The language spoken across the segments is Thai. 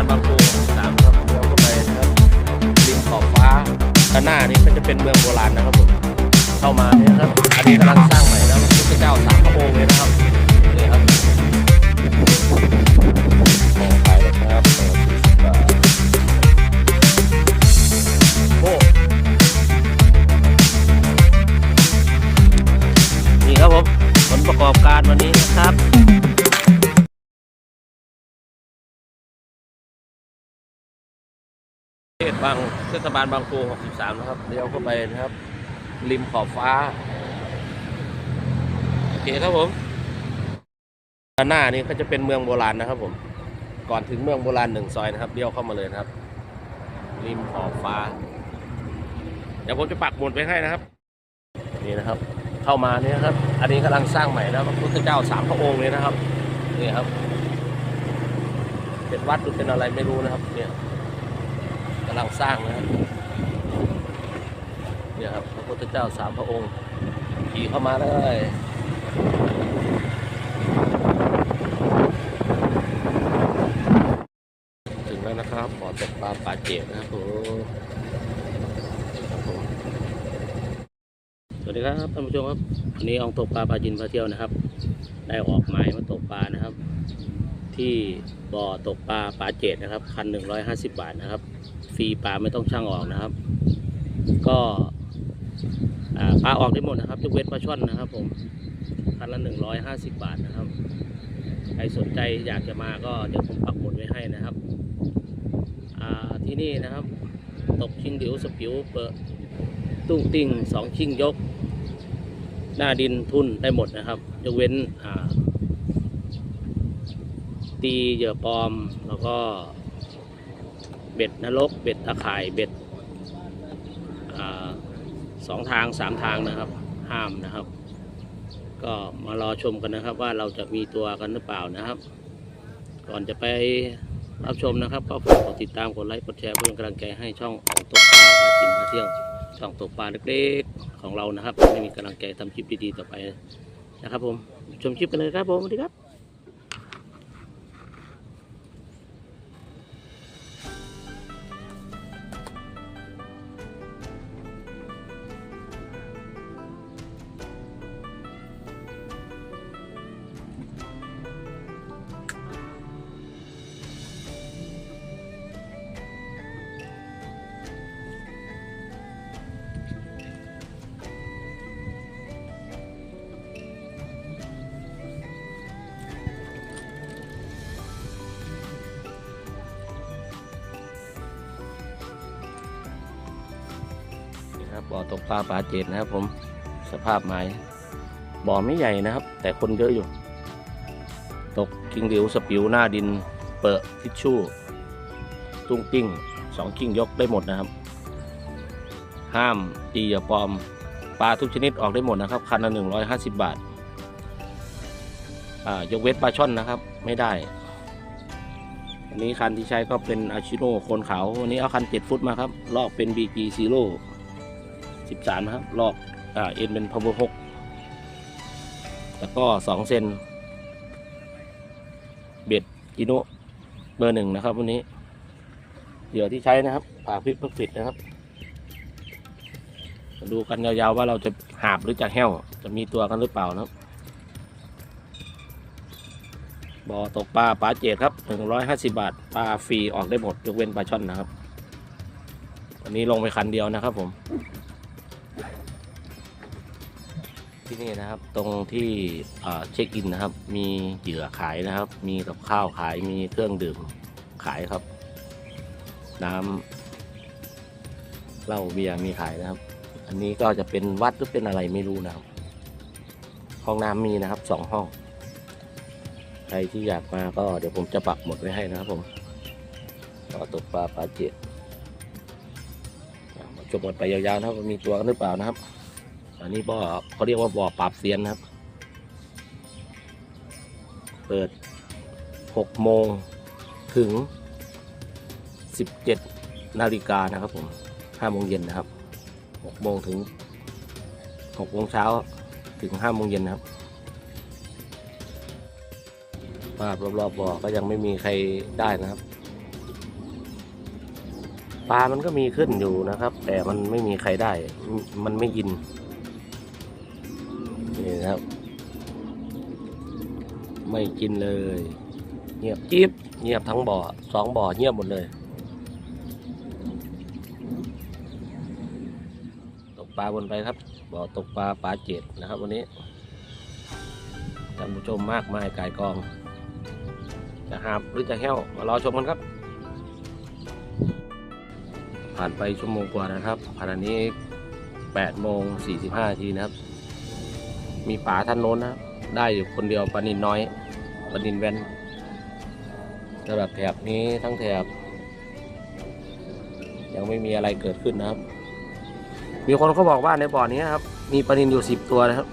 านบางปูสามครับเลี้ยวเข้าไปนะครับริมขอบฟ้าด้านหน้านี่ก็จะเป็นเมืองโบราณนะครับผมเข้ามาเนี่ยครับอันนี้กำลังสร้างใหม่นะพระพุทธเจ้าสามพระองค์เลยนะครับนี่ครับ บางเทศบาลบางปู63 นะครับเลี้ยวเข้าไปนะครับ ริมขอบฟ้า โอเคครับผมด้านหน้านี่ก็จะเป็นเมืองโบราณนะครับผม ก่อนถึงเมืองโบราณหนึ่งซอยนะครับเลี้ยวเข้ามาเลยนะครับ ริมขอบฟ้า เดี๋ยวผมจะปักหมุดไว้ให้นะครับ นี่นะครับ เข้ามาเนี่ยครับ อันนี้กำลังสร้างใหม่นะพระพุทธเจ้าสามพระองค์เลยนะครับ นี่ครับ เป็นวัดหรือเป็นอะไรไม่รู้นะครับ เนี่ย กำลังสร้างนะครับเนี่ยครับพระพุทธเจ้าสามพระองค์ขี่เข้ามาเลยถึงแล้วนะครับบ่อตกปลาป่าเจ็ดนะครับผมสวัสดีครับท่านผู้ชมครับวันนี้อองตกปลาปลาจินพาเที่ยวนะครับ ได้ออกหมายมาตกปลานะครับ ที่บ่อตกปลาปลาเจ็ดนะครับคันหนึ่งร้อยห้าสิบบาทนะครับ รีปลาไม่ต้องช่างออกนะครับ ก็ปลาออกได้หมดนะครับยกเว้นปลาช่อนนะครับ ผมคันละหนึ่งร้อยห้าสิบบาทนะครับ ใครสนใจอยากจะมาก็เดี๋ยวผมปักหมุดไว้ให้นะครับที่นี่นะครับ ตกชิงเดียวสปิวเปิดตุ้งติ้งสองชิงยก หน้าดินทุนได้หมดนะครับยกเว้นตีเหยื่อปลอมแล้วก็ เบ็ดนรก เบ็ดตะข่ายเบ็ดอสองทางสามทางนะครับ ห้ามนะครับ ก็มารอชมกันนะครับ ว่าเราจะมีตัวกันหรือเปล่านะครับ ก่อนจะไปรับชมนะครับ ก็ฝากกดติดตามกดไลค์กดแชร์เพื่อเป็นกำลังใจให้ช่องของตกปลาพากินพาเที่ยวช่องตกปลาเล็กๆของเรานะครับไม่มีกำลังใจทำคลิปดีๆต่อไปนะครับผมชมคลิปกันเลยครับผมสวัสดีครับ บ่อตกปลาปลาเจ็ดนะครับ ผมสภาพไม้บ่อไม่ใหญ่นะครับ แต่คนเยอะอยู่ ตกกิ้งเหลียวสปิวหน้าดิน เปิดทิชชู่ ตุ้งติ้งสองกิ้งยกได้หมดนะครับ ห้ามตีอย่าปลอมปลาทุกชนิดออกได้หมดนะครับ คันละหนึ่งร้อยห้าสิบบาทอ่ายกเว้นปลาช่อนนะครับ ไม่ได้ อันนี้คันที่ใช้ก็เป็นอาชิโนโคนขาว วันนี้เอาคัน7ฟุตมาครับ ลอกเป็น BG Zero 13นะครับลอกอ่าเอ็นเป็น power 6แล้วก็2เซนเบ็ดอิโนเบอร์หนึ่งนะครับวันนี้เหยื่อที่ใช้นะครับผ่าพริกเพื่อปิดนะครับมาดูกันยาวๆว่าเราจะหาบหรือจะแห้ว จะมีตัวกันหรือเปล่านะครับบ่อตกปลาปลาเจ็ดครับหนึ่งร้อยห้าสิบาทปลาฟรีออกได้หมดยกเว้นปลาช่อนนะครับวันนี้ลงไปคันเดียวนะครับผม ที่นี่นะครับ ตรงที่เช็คอินนะครับ มีเหยื่อขายนะครับ มีกับข้าวขายมีเครื่องดื่มขายครับ น้ำเหล้าเบียร์มีขายนะครับ อันนี้ก็จะเป็นวัดหรือเป็นอะไรไม่รู้นะครับ ห้องน้ำมีนะครับสองห้อง ใครที่อยากมาก็เดี๋ยวผมจะปักหมดไว้ให้นะครับผมก็ตกปลาปลาเจ็ดมาจบหมดไปยาวๆนะครับมีตัวกันหรือเปล่านะครับ อันนี้บ่อเขาเรียกว่าบ่อปราบเซียนนะครับ เปิด6โมงถึง17นาฬิกานะครับผม5โมงเย็นนะครับ6โมงถึง6โมงเช้าถึง5โมงเย็นนะครับภาพรอบๆบ่อก็ยังไม่มีใครได้นะครับปลามันก็มีขึ้นอยู่นะครับ แต่มันไม่มีใครได้ มันไม่อิน ไม่กินเลย เงียบจิ๊บเงียบทั้งบ่อสองบ่อเงียบหมดเลย ตกปลาบนไปครับ บ่อตกปลาปลาเจ็ดนะครับ วันนี้ท่านผู้ชมมากมายกายกอง จะหาบหรือจะแห้วมารอชมกันครับ ผ่านไปชั่วโมงกว่านะครับขณะนี้8โมง45นาทีนะครับ มีป๋าท่านโน้นนะครับ ได้อยู่คนเดียวปลานินน้อยปลานินแว่นสำหรับแถบนี้ทั้งแถบ ยังไม่มีอะไรเกิดขึ้นนะครับ มีคนเขาบอกว่าในบ่อนี้ครับ มีปลานินอยู่10ตัวนะครับ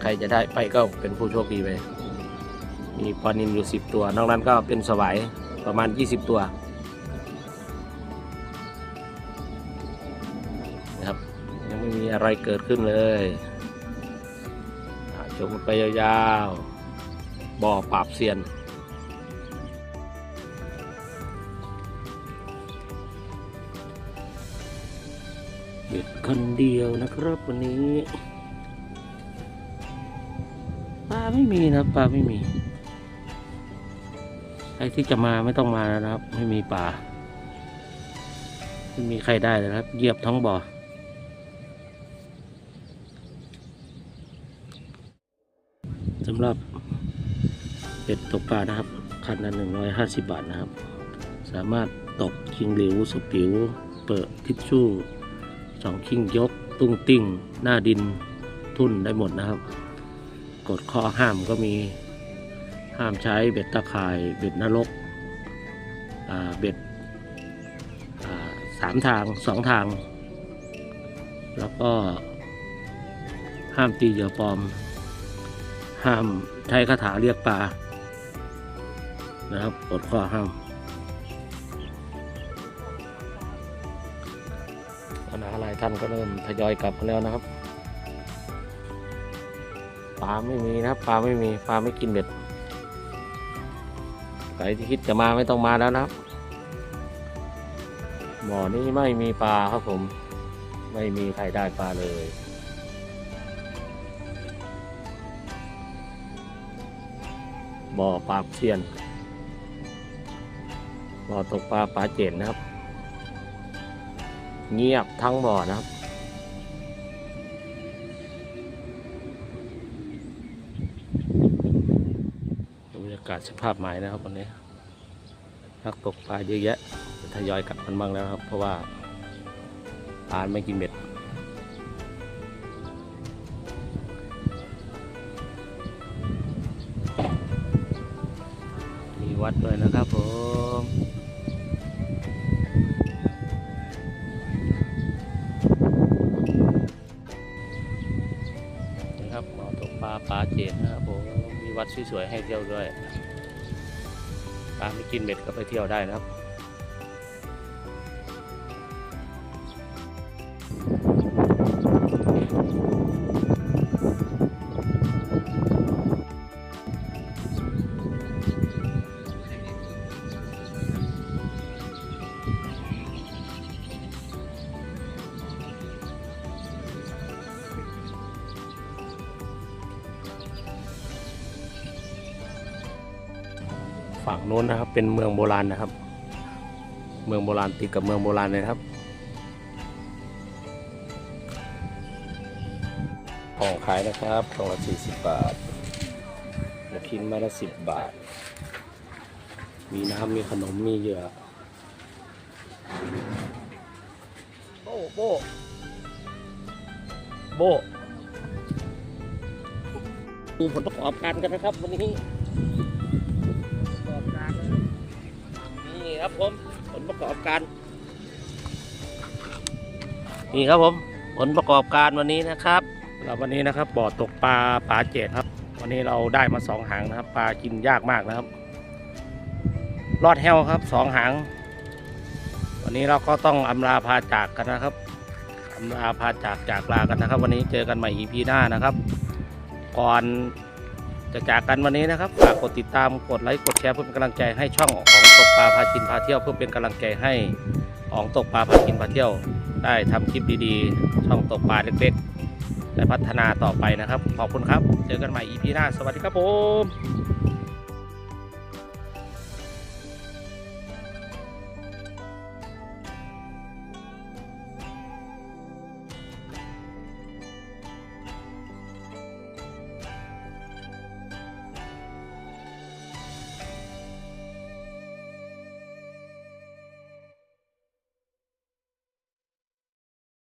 ใครจะได้ไปก็เป็นผู้โชคดีไปมีปลานินอยู่10ตัวนอกนั้นก็เป็นสวายประมาณ20ตัวนะครับยังไม่มีอะไรเกิดขึ้นเลย อะชมกันไปยาวๆ บ่อปราบเซียนเบ็ดคนเดียวนะครับวันนี้ปลาไม่มีนะปลาไม่มีใครที่จะมาไม่ต้องมาแล้วนะครับ ไม่มีปลาไม่มีใครได้เลยครับเหยียบท้องบ่อ สำหรับเป็ดตกปลานะครับคันละหนึ่งร้อยห้าสิบบาทนะครับ สามารถตกคิงหลิวสปิว เปิดทิชชู่สองคิงยก ตุ้งติ้ง หน้าดินทุ่นได้หมดนะครับกฎข้อห้ามก็มีห้ามใช้เบ็ดตะข่ายเบ็ดนรกเบ็ดสามทางสองทาง แล้วก็ห้ามตีเหยื่อปลอม ห้ามใช้คาถาเรียกปลานะครับกฎข้อห้ามปัญหาอะไรท่านก็เริ่มทยอยกลับกันแล้วนะครับปลาไม่มีนะครับปลาไม่มีปลาไม่กินเบ็ดใครที่คิดจะมาไม่ต้องมาแล้วนะครับบ่อนี้ไม่มีปลาครับผม ไม่มีใครได้ปลาเลย บ่อปลาเชียน บ่อตกปลาปลาเจนนะครับ เงียบทั้งบ่อนะครับ บรรยากาศสภาพหมายนะครับวันนี้นักตกปลาเยอะแยะทยอยกลับกันบ้างแล้วครับ เพราะว่าปลาไม่กินเบ็ด วัดด้วยนะครับผมนะครับหมอตกปลาปลาเจดนะครับผมมีวัดสวยๆให้เที่ยวด้วยปลาไม่กินเบ็ดก็ไปเที่ยวได้นะครับ ฝั่งโน้นนะครับ เป็นเมืองโบราณนะครับ เมืองโบราณติดกับเมืองโบราณเลยครับของขายนะครับกล่องละสี่สิบบาทลูกชิ้นไมาละสิบบาท มีน้ำมีขนมมีเหยื่อโบโบโบดูผลประกอบการกันนะครับ วันนี้ ครับผมผลประกอบการ นี่ครับผมผลประกอบการวันนี้นะครับเราวันนี้นะครับบ่อตกปลาปลาเจดครับ วันนี้เราได้มาสองหางนะครับ ปลากินยากมากนะครับ รอดแห้วครับสองหาง วันนี้เราก็ต้องอำลาพาจากกันนะครับอำลาพาจากจากลากันนะครับ วันนี้เจอกันใหม่ EP หน้านะครับ ก่อน จะจากกันวันนี้นะครับฝากกดติดตามกดไลค์กดแชร์เพื่อเป็นกำลังใจให้ช่องของตกปลาพาชินพาเที่ยว เพื่อเป็นกำลังใจให้ของตกปลาพาชินพาเที่ยว ได้ทำคลิปดีๆ ช่องตกปลาเล็กๆได้พัฒนาต่อไปนะครับ ขอบคุณครับ เจอกันใหม่ EP หน้า สวัสดีครับผม